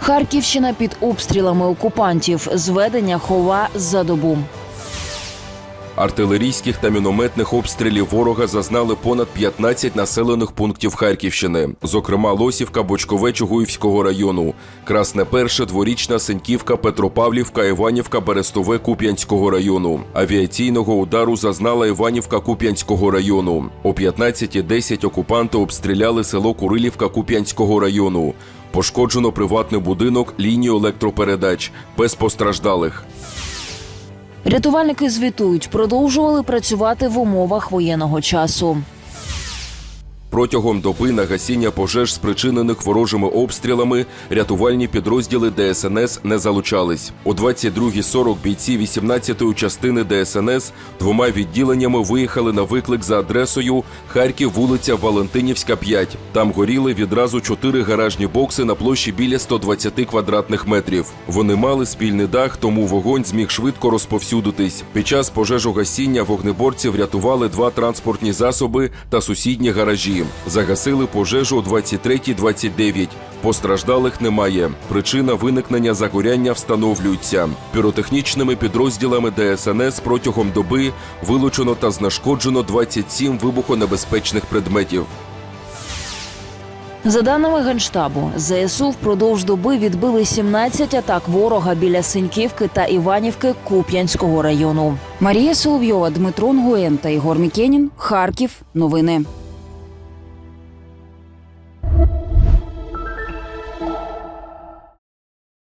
Харківщина під обстрілами окупантів. Зведення хова за добу. Артилерійських та мінометних обстрілів ворога зазнали понад 15 населених пунктів Харківщини, зокрема Лосівка, Бочкове Чугуївського району, Красне Перше, Дворічна, Сеньківка, Петропавлівка, Іванівка, Берестове Куп'янського району. Авіаційного удару зазнала Іванівка Куп'янського району. О 15.10 окупанти обстріляли село Курилівка Куп'янського району. Пошкоджено приватний будинок, лінію електропередач, без постраждалих. Рятувальники звітують, продовжували працювати в умовах воєнного часу. Протягом доби на гасіння пожеж, спричинених ворожими обстрілами, рятувальні підрозділи ДСНС не залучались. О 22.40 бійці 18-ї частини ДСНС двома відділеннями виїхали на виклик за адресою Харків, вулиця Валентинівська, 5. Там горіли відразу чотири гаражні бокси на площі біля 120 квадратних метрів. Вони мали спільний дах, тому вогонь зміг швидко розповсюдитись. Під час пожежогасіння вогнеборці врятували два транспортні засоби та сусідні гаражі. Загасили пожежу о 23.29. Постраждалих немає. Причина виникнення загоряння встановлюється. Піротехнічними підрозділами ДСНС протягом доби вилучено та знешкоджено 27 вибухонебезпечних предметів. За даними Генштабу, ЗСУ впродовж доби відбили 17 атак ворога біля Синьківки та Іванівки Куп'янського району. Марія Соловйова, Дмитро Нгуєн та Ігор Мікенін. Харків. Новини.